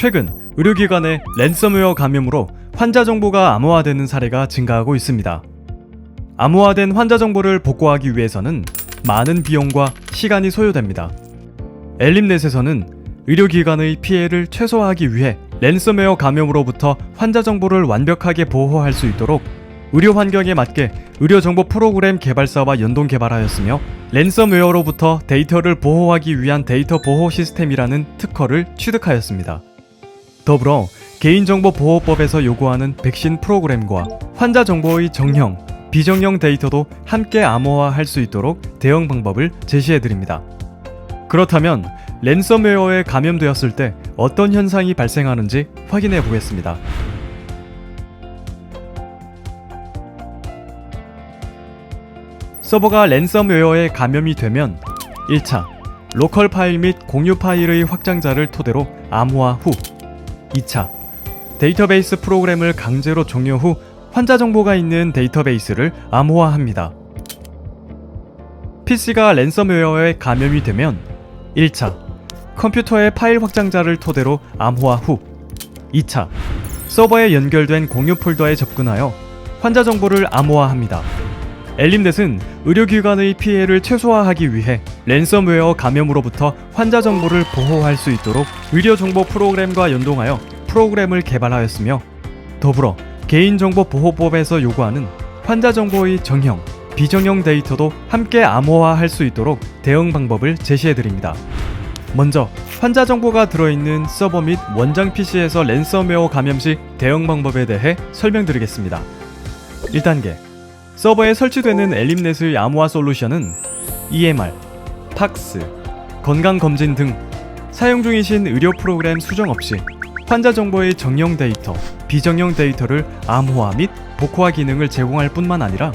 최근 의료기관의 랜섬웨어 감염으로 환자 정보가 암호화되는 사례가 증가하고 있습니다. 암호화된 환자 정보를 복구하기 위해서는 많은 비용과 시간이 소요됩니다. 엘림넷에서는 의료기관의 피해를 최소화하기 위해 랜섬웨어 감염으로부터 환자 정보를 완벽하게 보호할 수 있도록 의료 환경에 맞게 의료 정보 프로그램 개발사와 연동 개발하였으며 랜섬웨어로부터 데이터를 보호하기 위한 데이터 보호 시스템이라는 특허를 취득하였습니다. 더불어 개인정보보호법에서 요구하는 백신 프로그램과 환자 정보의 정형, 비정형 데이터도 함께 암호화할 수 있도록 대응 방법을 제시해 드립니다. 그렇다면 랜섬웨어에 감염되었을 때 어떤 현상이 발생하는지 확인해 보겠습니다. 서버가 랜섬웨어에 감염이 되면 1차 로컬 파일 및 공유 파일의 확장자를 토대로 암호화 후 2차 데이터베이스 프로그램을 강제로 종료 후 환자 정보가 있는 데이터베이스를 암호화합니다. PC가 랜섬웨어에 감염이 되면 1차 컴퓨터의 파일 확장자를 토대로 암호화 후 2차 서버에 연결된 공유 폴더에 접근하여 환자 정보를 암호화합니다. 엘림넷은 의료기관의 피해를 최소화하기 위해 랜섬웨어 감염으로부터 환자 정보를 보호할 수 있도록 의료정보 프로그램과 연동하여 프로그램을 개발하였으며 더불어 개인정보보호법에서 요구하는 환자 정보의 정형, 비정형 데이터도 함께 암호화할 수 있도록 대응 방법을 제시해 드립니다. 먼저 환자 정보가 들어있는 서버 및 원장 PC에서 랜섬웨어 감염 시 대응 방법에 대해 설명드리겠습니다. 1단계 서버에 설치되는 엘림넷의 암호화 솔루션은 EMR, 팍스, 건강검진 등 사용 중이신 의료 프로그램 수정 없이 환자 정보의 정형 데이터, 비정형 데이터를 암호화 및 복호화 기능을 제공할 뿐만 아니라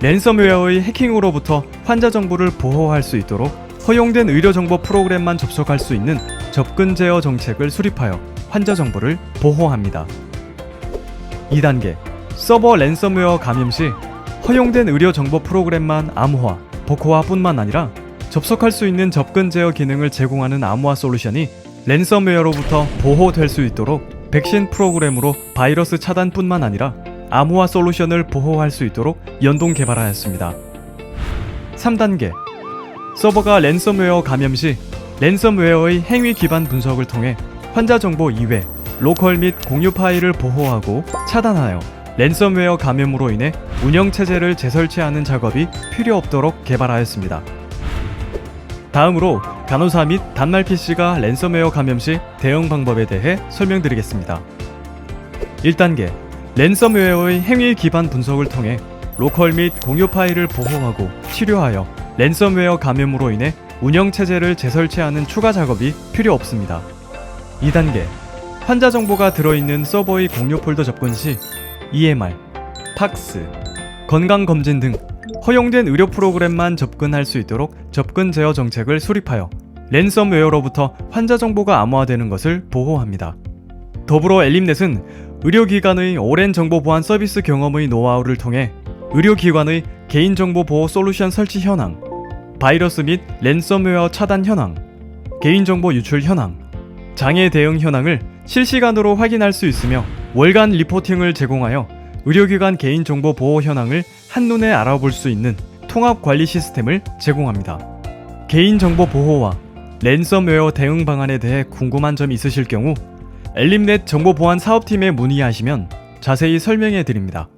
랜섬웨어의 해킹으로부터 환자 정보를 보호할 수 있도록 허용된 의료 정보 프로그램만 접속할 수 있는 접근 제어 정책을 수립하여 환자 정보를 보호합니다. 2단계 서버 랜섬웨어 감염 시 허용된 의료 정보 프로그램만 암호화, 복호화뿐만 아니라 접속할 수 있는 접근 제어 기능을 제공하는 암호화 솔루션이 랜섬웨어로부터 보호될 수 있도록 백신 프로그램으로 바이러스 차단뿐만 아니라 암호화 솔루션을 보호할 수 있도록 연동 개발하였습니다. 3단계 서버가 랜섬웨어 감염 시 랜섬웨어의 행위 기반 분석을 통해 환자 정보 이외 로컬 및 공유 파일을 보호하고 차단하여 랜섬웨어 감염으로 인해 운영 체제를 재설치하는 작업이 필요 없도록 개발하였습니다. 다음으로 간호사 및 단말 PC가 랜섬웨어 감염 시 대응 방법에 대해 설명드리겠습니다. 1단계 랜섬웨어의 행위 기반 분석을 통해 로컬 및 공유 파일을 보호하고 치료하여 랜섬웨어 감염으로 인해 운영 체제를 재설치하는 추가 작업이 필요 없습니다. 2단계 환자 정보가 들어있는 서버의 공유 폴더 접근 시 EMR, 팍스, 건강검진 등 허용된 의료 프로그램만 접근할 수 있도록 접근 제어 정책을 수립하여 랜섬웨어로부터 환자 정보가 암호화되는 것을 보호합니다. 더불어 엘림넷은 의료기관의 오랜 정보 보안 서비스 경험의 노하우를 통해 의료기관의 개인정보 보호 솔루션 설치 현황, 바이러스 및 랜섬웨어 차단 현황, 개인정보 유출 현황, 장애 대응 현황을 실시간으로 확인할 수 있으며 월간 리포팅을 제공하여 의료기관 개인정보 보호 현황을 한눈에 알아볼 수 있는 통합 관리 시스템을 제공합니다. 개인정보 보호와 랜섬웨어 대응 방안에 대해 궁금한 점 있으실 경우 엘림넷 정보보안 사업팀에 문의하시면 자세히 설명해 드립니다.